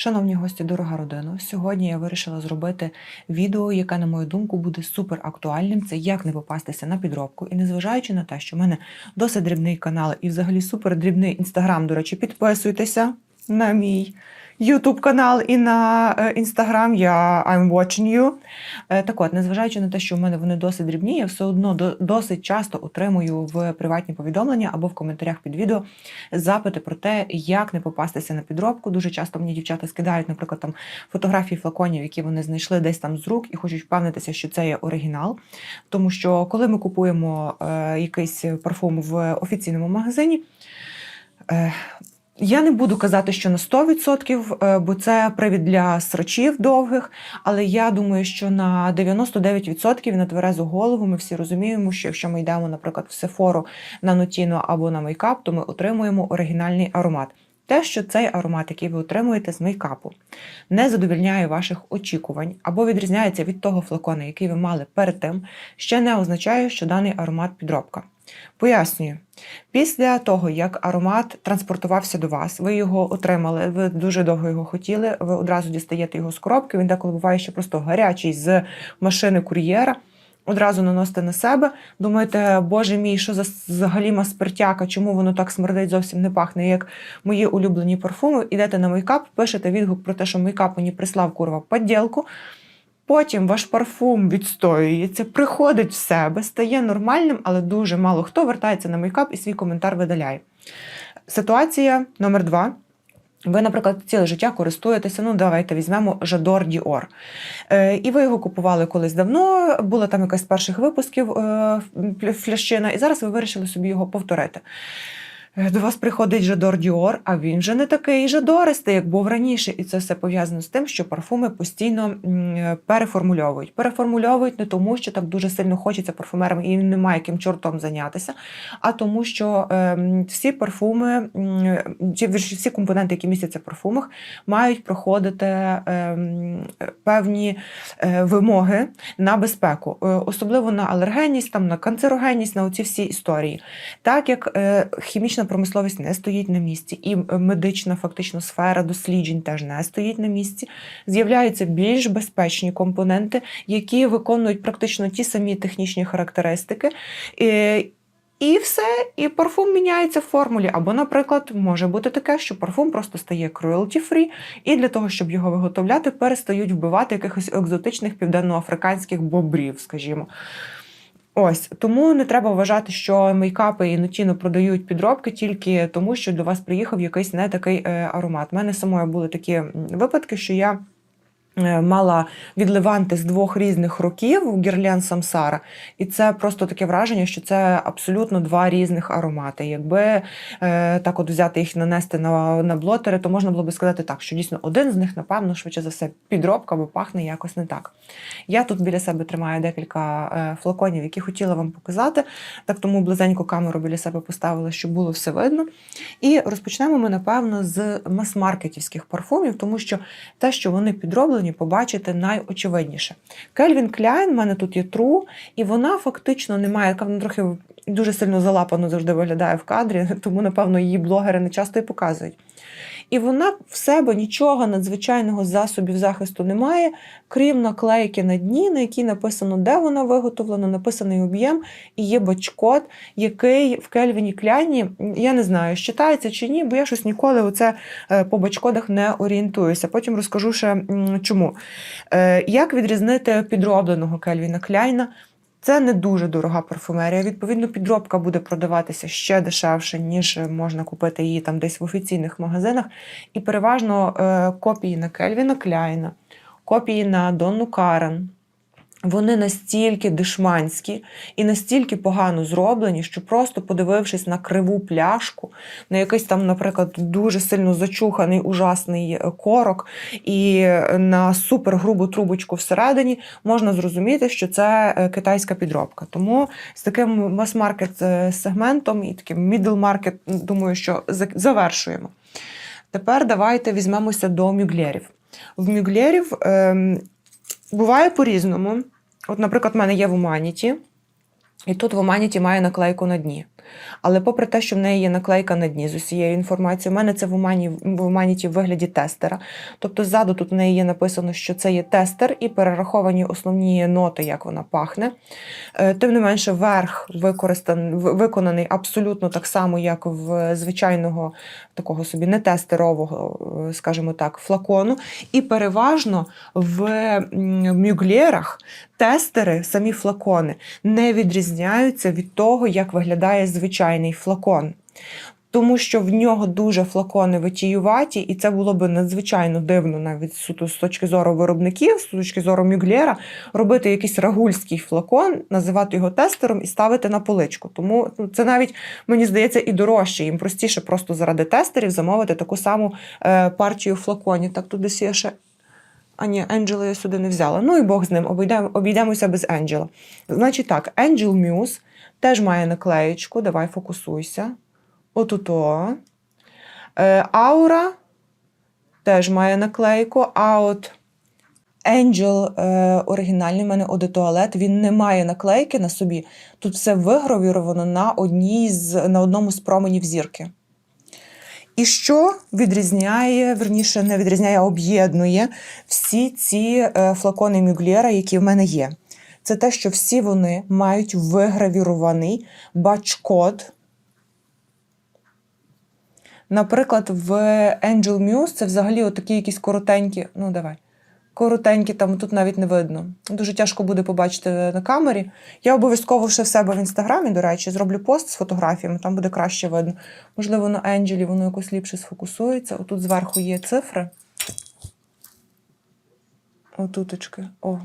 Шановні гості, дорога родина, сьогодні я вирішила зробити відео, яке, на мою думку, буде супер актуальним. Це як не попастися на підробку. І незважаючи на те, що в мене досить дрібний канал і взагалі супер дрібний інстаграм, до речі, підписуйтеся на мій YouTube канал і на інстаграм. Я I'm watching you. Е, Так от, незважаючи на те, що в мене вони досить дрібні, я все одно досить часто отримую в приватні повідомлення або в коментарях під відео запити про те, як не попастися на підробку. Дуже часто мені дівчата скидають, наприклад, там фотографії флаконів, які вони знайшли десь там з рук, і хочуть впевнитися, що це є оригінал. Тому що коли ми купуємо е, якийсь парфум в офіційному магазині. Я не буду казати, що на 100%, е, бо це привід для срачів довгих, але я думаю, що на 99% на тверезу голову ми всі розуміємо, що якщо ми йдемо, наприклад, в Сефору на нотіно або на мейкап, то ми отримуємо оригінальний аромат. Те, що цей аромат, який ви отримуєте з мейкапу, не задовільняє ваших очікувань або відрізняється від того флакона, який ви мали перед тим, ще не означає, що даний аромат підробка. Пояснюю, після того, як аромат транспортувався до вас, ви його отримали, ви дуже довго його хотіли, ви одразу дістаєте його з коробки, він деколи буває ще просто гарячий з машини кур'єра. Одразу наносите на себе, думаєте, боже мій, що за взагалі спиртяка, чому воно так смердить, зовсім не пахне, як мої улюблені парфуми. Ідете на мейкап, пишете відгук про те, що мейкап мені прислав курва подділку. Потім ваш парфум відстоюється, приходить в себе, стає нормальним, але дуже мало хто вертається на мейкап і свій коментар видаляє. Ситуація номер два. Ви, наприклад, ціле життя користуєтеся, ну давайте візьмемо Жадор Діор. Е, і ви його купували колись давно, була там якась з перших випусків е, фля- флящина, і зараз ви вирішили собі його повторити. Е, До вас приходить Жадор Діор, а він вже не такий жадористий, як був раніше. І це все пов'язано з тим, що парфуми постійно е, переформульовують. Переформульовують не тому, що так дуже сильно хочеться парфумерам і немає яким чортом зайнятися, а тому, що ем, всі парфуми, чи всі компоненти, які містяться в парфумах, мають проходити ем, певні е, вимоги на безпеку, особливо на алергенність, там на канцерогенність, на оці всі історії. Так як хімічна промисловість не стоїть на місці, і е, медична фактично сфера досліджень теж не стоїть на місці, з'являються більш безпечні компоненти, які виконують практично ті самі технічні характеристики. І все, і парфум міняється в формулі. Або, наприклад, може бути таке, що парфум просто стає cruelty-free, і для того, щоб його виготовляти, перестають вбивати якихось екзотичних південноафриканських бобрів, скажімо. Ось тому не треба вважати, що мейкапи і нотіно продають підробки тільки тому, що до вас приїхав якийсь не такий е, аромат. У мене самої були такі випадки, що я. Е, Мала від Леванти з двох різних років Гірлен Самсара, і це просто таке враження, що це абсолютно два різних аромати. Якби е, так от взяти їх нанести на, на блотери, то можна було би сказати так, що дійсно один з них, напевно, швидше за все, підробка, бо пахне якось не так. Я тут біля себе тримаю декілька е, флаконів, які хотіла вам показати. Так тому близенько камеру біля себе поставила, щоб було все видно. І розпочнемо ми, напевно, з мас-маркетівських парфумів, тому що те, що вони підроблені, побачити найочевидніше. Кельвін Кляйн, в мене тут є тру, і вона фактично не має, яка вона трохи дуже сильно залапано завжди виглядає в кадрі, тому, напевно, її блогери не часто і показують. І вона в себе нічого надзвичайного засобів захисту не має, крім наклейки на дні, на якій написано, де вона виготовлена, написаний об'єм, і є бачкод, який в Кельвіні Кляйні, я не знаю, считається чи ні, бо я щось ніколи оце е, по бачкодах не орієнтуюся. Потім розкажу ще чому. Е, Як відрізнити підробленого Кельвіна Кляйна? Це не дуже дорога парфумерія. Відповідно, підробка буде продаватися ще дешевше, ніж можна купити її там десь в офіційних магазинах. І переважно е, копії на Кельвіна Кляйна, копії на Донну Карен. Вони настільки дешманські і настільки погано зроблені, що просто подивившись на криву пляшку, на якийсь там, наприклад, дуже сильно зачуханий ужасний е, корок і на супергрубу трубочку всередині, можна зрозуміти, що це е, китайська підробка. Тому з таким мас-маркет е, сегментом і таким мідл-маркет, думаю, що за- завершуємо. Тепер давайте візьмемося до мюглерів. В мюглерів ем, буває по-різному. От, наприклад, в мене є в Уманіті, і тут в Уманіті має наклейку на дні. Але попри те, що в неї є наклейка на дні з усією інформацією, у мене це в Омані в Оманіті в вигляді тестера. Тобто ззаду тут в неї є написано, що це є тестер, і перераховані основні ноти, як вона пахне. Е, Тим не менше, верх використан, виконаний абсолютно так само, як в звичайного такого собі нетестерового, е, скажімо так, флакону. І переважно в мюглєрах тестери, самі флакони, не відрізняються від того, як виглядає звичайний флакон. Тому що в нього дуже флакони витіюваті, і це було б надзвичайно дивно навіть суто з точки зору виробників, з точки зору мюглєра, робити якийсь рагульський флакон, називати його тестером і ставити на поличку. Тому ну, це навіть мені здається і дорожче. Їм простіше просто заради тестерів замовити таку саму е, партію флаконів. Так тут десь є ще. А ні, Енджела я сюди не взяла. Ну і Бог з ним, обійдемо, обійдемося без Енджела. Значить так, Angel Muse теж має наклеєчку. Давай фокусуйся. Отуто. Е, Аура теж має наклейку. А от Angel е, оригінальний, в мене одетуалет, він не має наклейки на собі. Тут все вигравіровано на, одній з, на одному з променів зірки. І що відрізняє, верніше, не відрізняє, а об'єднує всі ці е, флакони Мюглєра, які в мене є. Це те, що всі вони мають вигравірований бач-код. Наприклад, в Angel Muse це взагалі отакі якісь коротенькі. Ну, давай. Коротенькі, там тут навіть не видно. Дуже тяжко буде побачити на камері. Я обов'язково ще в себе в інстаграмі, до речі, зроблю пост з фотографіями, там буде краще видно. Можливо, на Енджелі воно якось ліпше сфокусується. Отут зверху є цифри. Отуточки. О.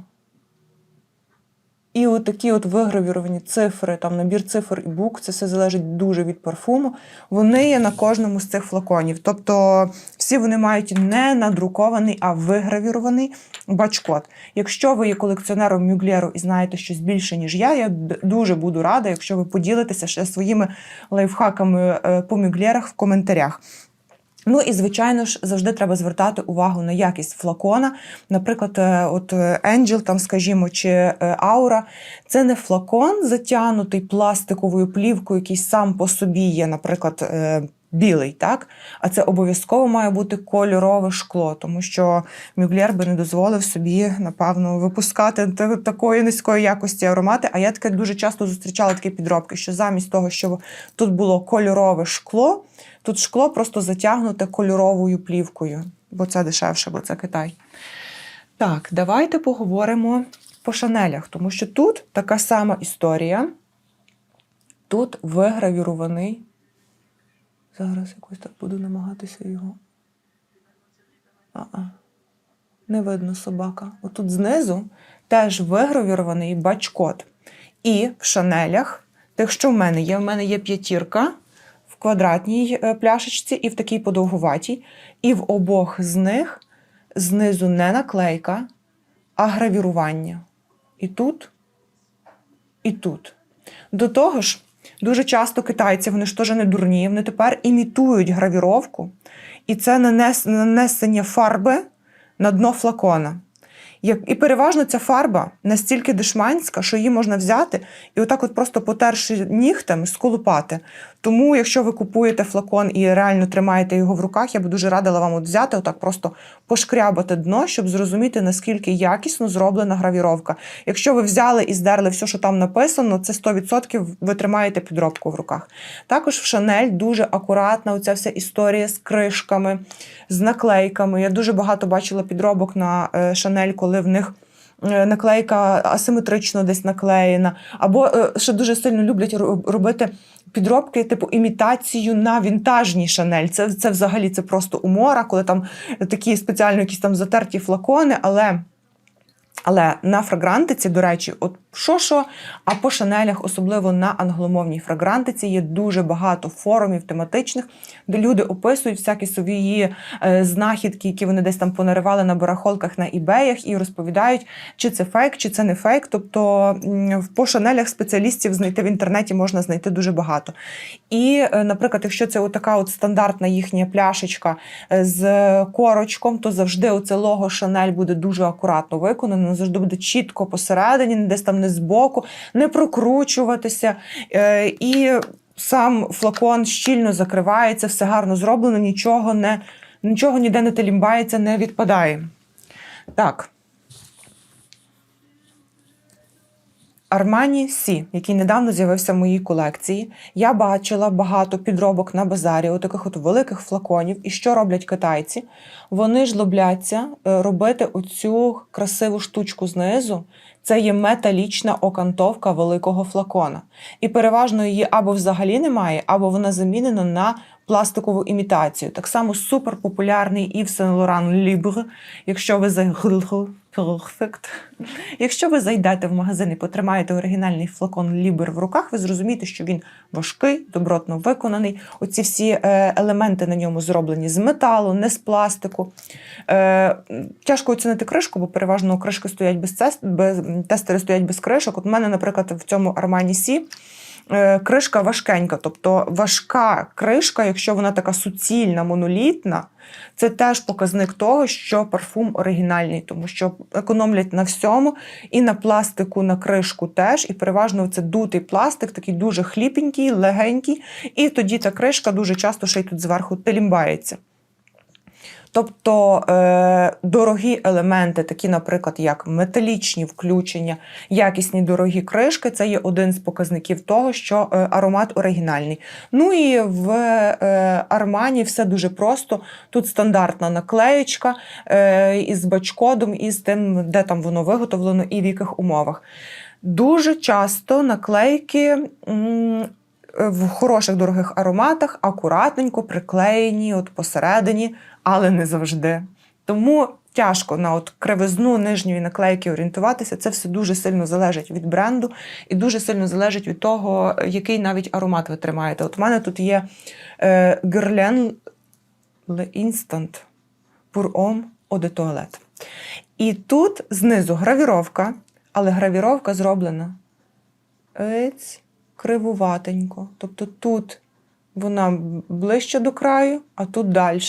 І от такі от вигравіровані цифри, там набір цифр і букв, це все залежить дуже від парфуму. Вони є на кожному з цих флаконів. Тобто всі вони мають не надрукований, а вигравірований бач-код. Якщо ви є колекціонером мюглєру і знаєте щось більше, ніж я, я дуже буду рада, якщо ви поділитеся ще своїми лайфхаками е, по мюглєрах в коментарях. Ну і звичайно ж завжди треба звертати увагу на якість флакона. Наприклад, е, от е, Angel, там, скажімо, чи Аура, Aura – це не флакон затягнутий пластиковою плівкою, який сам по собі є, наприклад, е, білий, так? А це обов'язково має бути кольорове шкло, тому що Мюглєр би не дозволив собі, напевно, випускати такої низької якості аромати. А я таке дуже часто зустрічала такі підробки, що замість того, щоб тут було кольорове шкло, тут шкло просто затягнуте кольоровою плівкою, бо це дешевше, бо це Китай. Так, давайте поговоримо по шанелях, тому що тут така сама історія. Тут вигравірований. Зараз якось так буду намагатися його. А-а. Не видно собака. Отут знизу теж вигравірований бач-код. І в шанелях, тих, що в мене є, в мене є п'ятірка в квадратній е, пляшечці і в такій подовгуватій. І в обох з них знизу не наклейка, а гравірування. І тут, і тут. До того ж, дуже часто китайці, вони ж теж не дурні, вони тепер імітують гравіровку, і це нанес, нанесення фарби на дно флакона. І переважно ця фарба настільки дешманська, що її можна взяти і отак от просто потерши нігтем сколупати. Тому, якщо ви купуєте флакон і реально тримаєте його в руках, я би дуже радила вам от взяти, отак просто пошкрябати дно, щоб зрозуміти, наскільки якісно зроблена гравіровка. Якщо ви взяли і здерли все, що там написано, це 100% ви тримаєте підробку в руках. Також в Шанель дуже акуратна оця вся історія з кришками, з наклейками. Я дуже багато бачила підробок на е, Шанель, коли в них. е, Наклейка асиметрично десь наклеєна, або ще дуже сильно люблять робити підробки, типу імітацію на вінтажній Шанель. Це, це взагалі це просто умора, коли там такі спеціально якісь там затерті флакони, але. Але на фрагрантиці, до речі, от що що, а по шанелях, особливо на англомовній фрагрантиці, є дуже багато форумів тематичних, де люди описують всякі свої е, знахідки, які вони десь там понаривали на барахолках на ібеях, і розповідають, чи це фейк, чи це не фейк. Тобто по шанелях спеціалістів знайти в інтернеті можна знайти дуже багато. І, е, наприклад, якщо це така от стандартна їхня пляшечка е, з корочком, то завжди оце лого Шанель буде дуже акуратно виконано, воно завжди буде чітко посередині, десь там не збоку, не прокручуватися. Е, І сам флакон щільно закривається, все гарно зроблено, нічого не, нічого ніде не телімбається, не відпадає. Так. Armani Сі, який недавно з'явився в моїй колекції. Я бачила багато підробок на базарі, у таких от великих флаконів. І що роблять китайці? Вони ж лобляться е, робити оцю красиву штучку знизу. Це є металічна окантовка великого флакона. І переважно її або взагалі немає, або вона замінена на пластикову імітацію. Так само суперпопулярний Yves Saint Laurent Libre. Якщо ви за Perfect. Якщо ви зайдете в магазин і потримаєте оригінальний флакон Лібер в руках, ви зрозумієте, що він важкий, добротно виконаний. Оці всі е, елементи на ньому зроблені з металу, не з пластику. Е, Тяжко оцінити кришку, бо переважно кришки стоять без, цест, тестери стоять без кришок. От у мене, наприклад, в цьому Armani Сі кришка важкенька, тобто важка кришка, якщо вона така суцільна, монолітна, це теж показник того, що парфум оригінальний, тому що економлять на всьому, і на пластику, на кришку теж. І переважно це дутий пластик, такий дуже хліпенький, легенький. І тоді та кришка дуже часто ще й тут зверху телімбається. Тобто е, дорогі елементи, такі, наприклад, як металічні включення, якісні дорогі кришки, це є один з показників того, що е, аромат оригінальний. Ну і в е, Армані все дуже просто. Тут стандартна наклеєчка е, із бачкодом, і з тим, де там воно виготовлено і в яких умовах. Дуже часто наклейки. М в хороших дорогих ароматах акуратненько приклеєні от посередині, але не завжди. Тому тяжко на от кривизну нижньої наклейки орієнтуватися. Це все дуже сильно залежить від бренду і дуже сильно залежить від того, який навіть аромат ви тримаєте. От у мене тут є е, Guerlain Le Instant Pour Homme Eau de Toilette. І тут знизу гравіровка, але гравіровка зроблена. Ось кривуватенько. Тобто тут вона ближче до краю, а тут далі.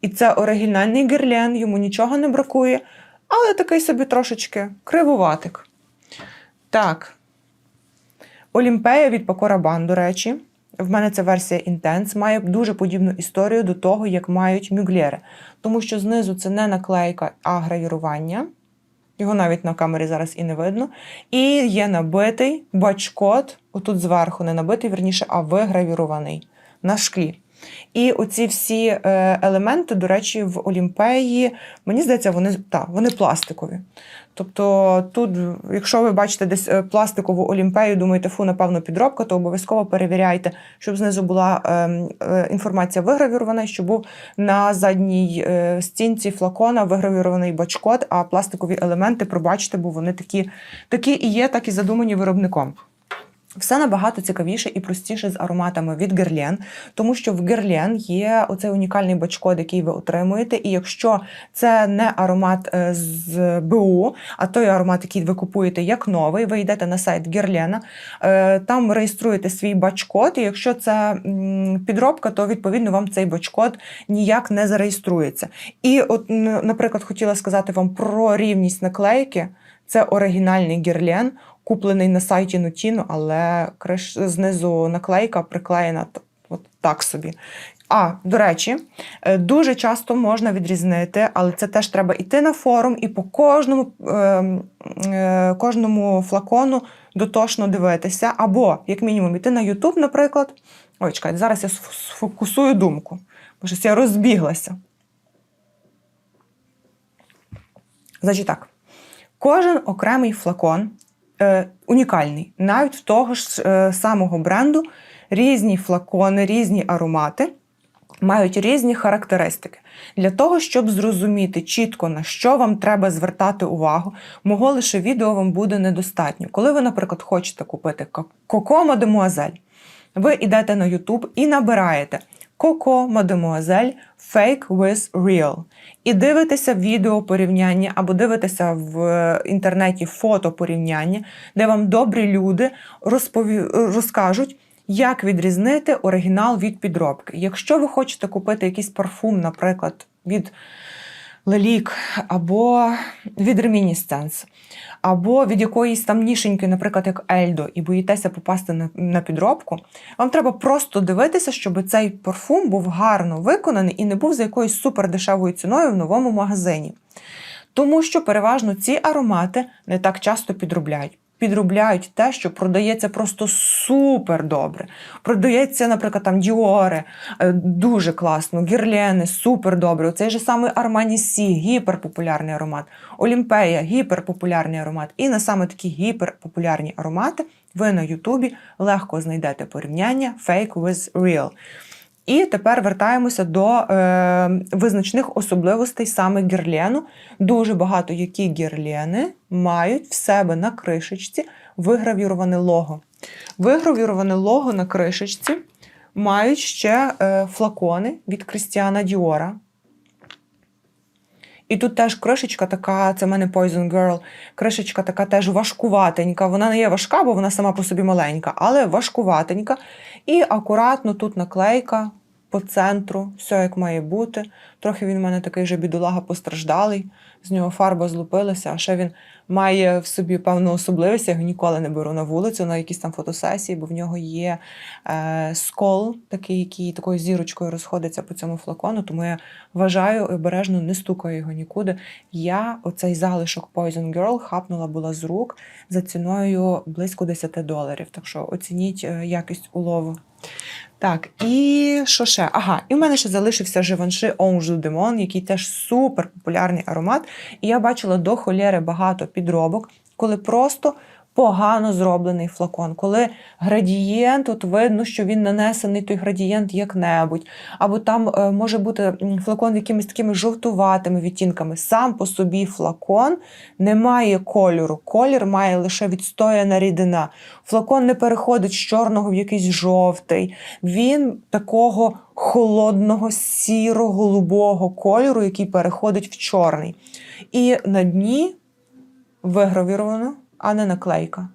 І це оригінальний герлен, йому нічого не бракує, але такий собі трошечки кривуватик. Так. Олімпея від Пакорабан, до речі. В мене це версія Intense, має дуже подібну історію до того, як мають мюглєри. Тому що знизу це не наклейка, а гравірування. Його навіть на камері зараз і не видно. І є набитий бачкот, отут зверху не набитий, верніше, а вигравірований на шклі. І оці всі е, елементи, до речі, в Олімпеї, мені здається, вони та, вони пластикові. Тобто, тут, якщо ви бачите десь е, пластикову олімпею, думаєте, фу, напевно, підробка, то обов'язково перевіряйте, щоб знизу була е, інформація вигравірована, щоб був на задній стінці флакона вигравірований бачкод, а пластикові елементи, пробачте, бо вони такі, такі і є, так і задумані виробником. Все набагато цікавіше і простіше з ароматами від Guerlain, тому що в Guerlain є оцей унікальний бачкод, який ви отримуєте. І якщо це не аромат е, з БУ, а той аромат, який ви купуєте як новий, ви йдете на сайт Guerlain, е, там реєструєте свій бачкод, і якщо це підробка, то відповідно вам цей бачкод ніяк не зареєструється. І, от, наприклад, хотіла сказати вам про рівність наклейки. Це оригінальний герлен, куплений на сайті Notino, але криш знизу наклейка приклеєна от так собі. А, до речі, е, дуже часто можна відрізнити, але це теж треба йти на форум і по кожному е, е, кожному флакону дотошно дивитися. Або, як мінімум, йти на YouTube, наприклад. Ой, чекайте, зараз я сфокусую думку, бо щось я розбіглася. Значить так. Кожен окремий флакон е, унікальний. Навіть в того ж е, самого бренду різні флакони, різні аромати мають різні характеристики. Для того, щоб зрозуміти чітко, на що вам треба звертати увагу, мого лише відео вам буде недостатньо. Коли ви, наприклад, хочете купити Коко Мадемуазель, ви йдете на YouTube і набираєте Coco Mademoiselle Fake with Real. І дивитеся відео порівняння або дивитеся в інтернеті фото порівняння, де вам добрі люди розпові... розкажуть, як відрізнити оригінал від підробки. Якщо ви хочете купити якийсь парфум, наприклад, від Лелік, або від Reminiscence, або від якоїсь там нішеньки, наприклад, як Ельдо, і боїтеся попасти на, на підробку, вам треба просто дивитися, щоб цей парфум був гарно виконаний і не був за якоюсь супердешевою ціною в новому магазині. Тому що переважно ці аромати не так часто підробляють. Підробляють те, що продається просто супер добре. Продається, наприклад, там Діори, е, дуже класно, гірлени, супер добре. Оцей же самий Армані Сі, гіперпопулярний аромат, Олімпея, гіперпопулярний аромат. І на саме такі гіперпопулярні аромати ви на Ютубі легко знайдете порівняння Fake with Real. І тепер вертаємося до е, визначних особливостей саме гірлену. Дуже багато які гірлени мають в себе на кришечці вигравіроване лого. Вигравіроване лого на кришечці мають ще е, флакони від Крістіана Діора. І тут теж кришечка така, це в мене Poison Girl, кришечка така теж важкуватенька. Вона не є важка, бо вона сама по собі маленька, але важкуватенька. І акуратно тут наклейка по центру, все як має бути. Трохи він у мене такий же бідолага постраждалий, з нього фарба злупилася, а ще він має в собі певну особливість. Я його ніколи не беру на вулицю на якісь там фотосесії, бо в нього є е, скол, такий, який такою зірочкою розходиться по цьому флакону. Тому я вважаю обережно не стукаю його нікуди. Я оцей залишок Poison Girl хапнула була з рук за ціною близько 10 доларів. Так що оцініть е, якість улову. Так, і що ще? Ага, і в мене ще залишився Givenchy Ange Demon, який теж супер популярний аромат. І я бачила до холєри багато підробок, коли просто погано зроблений флакон, коли градієнт, от видно, що він нанесений той градієнт як-небудь, або там е, може бути флакон якимись такими жовтуватими відтінками. Сам по собі флакон не має кольору. Колір має лише відстояна рідина. Флакон не переходить з чорного в якийсь жовтий. Він такого холодного, сіро-голубого кольору, який переходить в чорний. І на дні вигравіровано, а не наклейка.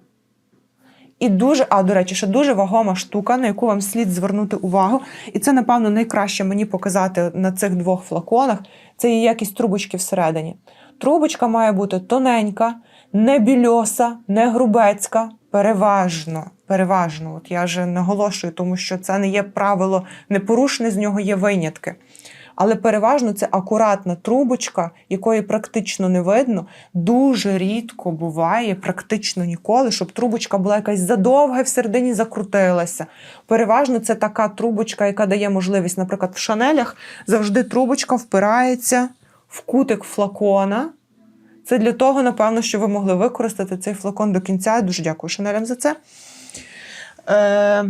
І дуже, а до речі, ще дуже вагома штука, на яку вам слід звернути увагу. І це, напевно, найкраще мені показати на цих двох флаконах. Це є якість трубочки всередині. Трубочка має бути тоненька, не більоса, не грубецька. Переважно, переважно. От я вже наголошую, тому що це не є правило непорушне, з нього є винятки. Але переважно це акуратна трубочка, якої практично не видно. Дуже рідко буває, практично ніколи, щоб трубочка була якась задовга і всередині закрутилася. Переважно це така трубочка, яка дає можливість, наприклад, в шанелях завжди трубочка впирається в кутик флакона. Це для того, напевно, що ви могли використати цей флакон до кінця. Дуже дякую Шанелям за це. Е,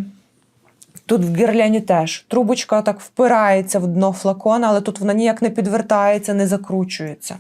Тут в гірляні теж трубочка так впирається в дно флакона, але тут вона ніяк не підвертається, не закручується.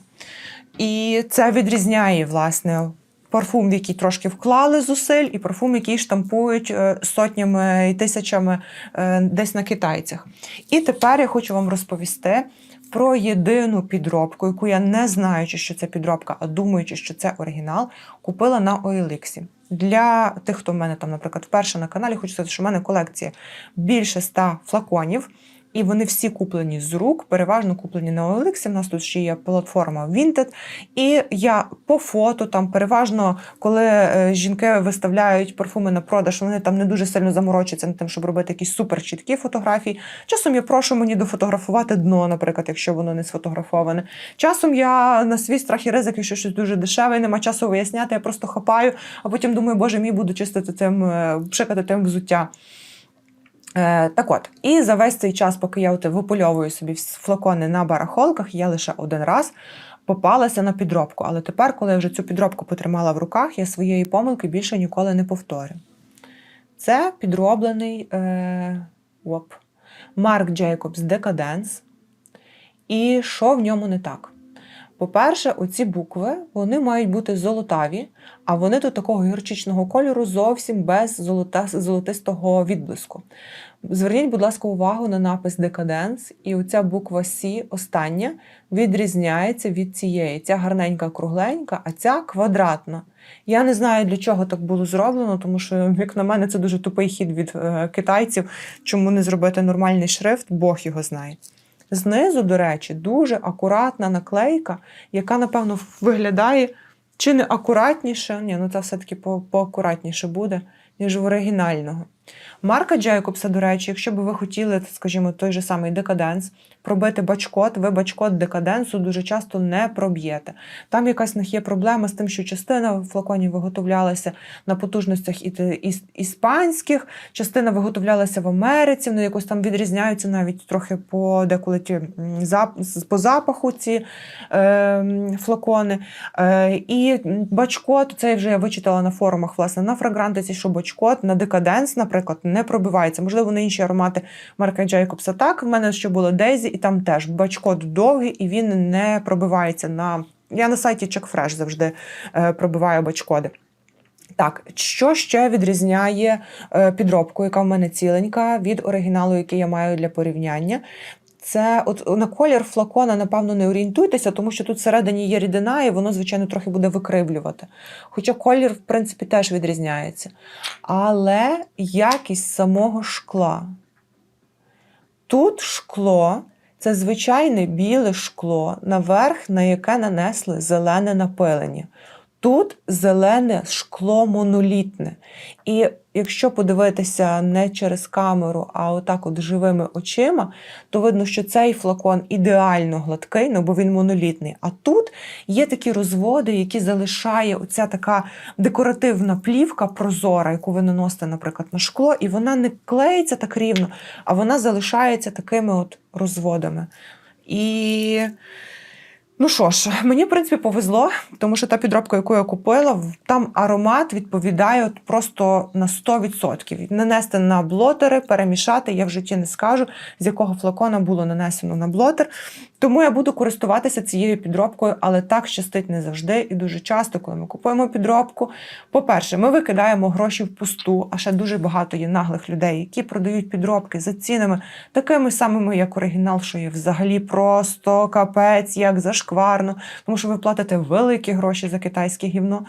І це відрізняє, власне, парфум, в який трошки вклали зусиль, і парфум, який штампують е, сотнями і тисячами е, десь на китайцях. І тепер я хочу вам розповісти про єдину підробку, яку я не знаючи, що це підробка, а думаючи, що це оригінал, купила на OLX. Для тих, хто в мене там, наприклад, вперше на каналі, хочу сказати, що в мене колекція більше ста флаконів. І вони всі куплені з рук, переважно куплені на OLX. У нас тут ще є платформа Vinted. І я по фото там переважно, коли е, жінки виставляють парфуми на продаж, вони там не дуже сильно заморочаться над тим, щоб робити якісь супер чіткі фотографії. Часом я прошу мені дофотографувати дно, наприклад, якщо воно не сфотографоване. Часом я на свій страх і ризик, якщо щось дуже дешеве, нема часу виясняти, я просто хапаю, а потім думаю, боже мій буду чистити тим, е, пшикати тим взуття. Е, так от, і за весь цей час, поки я от випульовую собі флакони на барахолках, я лише один раз попалася на підробку. Але тепер, коли я вже цю підробку потримала в руках, я своєї помилки більше ніколи не повторю. Це підроблений е, оп, Марк Джейкобс Decadence. І що в ньому не так? По-перше, оці букви вони мають бути золотаві, а вони тут такого гірчичного кольору зовсім без золота, золотистого відблиску. Зверніть, будь ласка, увагу на напис Decadence, і оця буква С, остання, відрізняється від цієї. Ця гарненька кругленька, а ця квадратна. Я не знаю, для чого так було зроблено, тому що, як на мене, це дуже тупий хід від е, китайців. Чому не зробити нормальний шрифт, Бог його знає. Знизу, до речі, дуже акуратна наклейка, яка, напевно, виглядає чи не акуратніше. Ні, ну це все-таки по- поакуратніше буде, ніж в оригінального. Марка Джейкобса, до речі, якщо б ви хотіли, скажімо, той же самий декаденс, пробити бачкот, ви бачкот декаденсу дуже часто не проб'єте. Там якась них є проблема з тим, що частина флаконів виготовлялася на потужностях іспанських, частина виготовлялася в Америці, вони якось там відрізняються навіть трохи по деколи ті, по запаху ці е, флакони. Е, і бачкот, це вже я вичитала на форумах, власне, на фрагрантиці, що бачкот на декаденс, наприклад, не пробивається. Можливо, на інші аромати марка Джейкобса так. В мене ще було Дезі, і там теж бачкот довгий, і він не пробивається на. Я на сайті Check завжди е, пробиваю бачкоди. Так, що ще відрізняє е, підробку, яка в мене ціленька, від оригіналу, який я маю для порівняння? Це от на колір флакона, напевно, не орієнтуйтеся, тому що тут всередині є рідина, і воно, звичайно, трохи буде викривлювати. Хоча колір, в принципі, теж відрізняється. Але якість самого шкла. Тут шкло це звичайне біле шкло, наверх, на яке нанесли зелене напилення. Тут зелене шкло монолітне. І якщо подивитися не через камеру, а отак от живими очима, то видно, що цей флакон ідеально гладкий, ну бо він монолітний. А тут є такі розводи, які залишає оця така декоративна плівка прозора, яку ви наносите, наприклад, на шкло, і вона не клеїться так рівно, а вона залишається такими от розводами. І Ну що ж, мені в принципі повезло, тому що та підробка, яку я купила, там аромат відповідає просто на 100%. Нанести на блотери, перемішати, я в житті не скажу, з якого флакона було нанесено на блотер. Тому я буду користуватися цією підробкою, але так щастить не завжди. І дуже часто, коли ми купуємо підробку, по-перше, ми викидаємо гроші в пусту, а ще дуже багато є наглих людей, які продають підробки за цінами такими самими, як оригінал, що є взагалі просто капець, як зашкварно, тому що ви платите великі гроші за китайське гівно.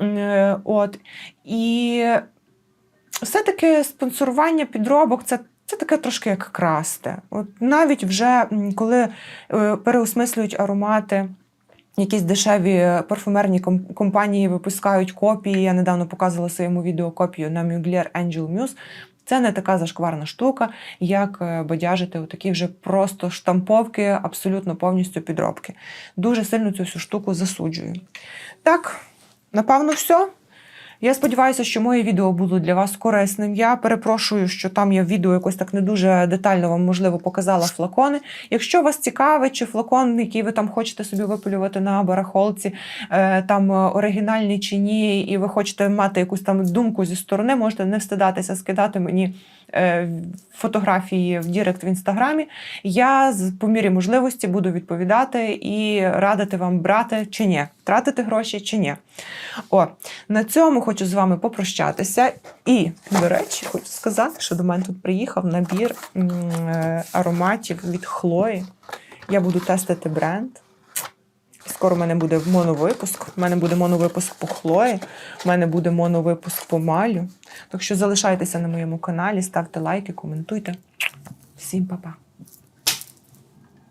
Е, От. І все-таки спонсорування підробок це. Це таке трошки як красти. От навіть вже коли е, переосмислюють аромати, якісь дешеві парфумерні компанії випускають копії. Я недавно показувала своєму відео копію на Mugler Angel Muse. Це не така зашкварна штука, як бодяжити бадяжити такі вже просто штамповки, абсолютно повністю підробки. Дуже сильно цю всю штуку засуджую. Так, напевно, все. Я сподіваюся, що моє відео було для вас корисним. Я перепрошую, що там я в відео якось так не дуже детально вам, можливо, показала флакони. Якщо вас цікавить, чи флакон, який ви там хочете собі випилювати на барахолці, е, там е, оригінальний чи ні, і ви хочете мати якусь там думку зі сторони, можете не встидатися скидати мені фотографії в Дірект в інстаграмі. Я по мірі можливості буду відповідати і радити вам брати чи ні, тратити гроші чи ні. О, на цьому хочу з вами попрощатися. І, до речі, хочу сказати, що до мене тут приїхав набір е, ароматів від Хлої. Я буду тестити бренд. Скоро в мене буде моновипуск. У мене буде моновипуск по Хлої, у мене буде моновипуск по Малю. Так що залишайтеся на моєму каналі, ставте лайки, коментуйте. Всім па-па!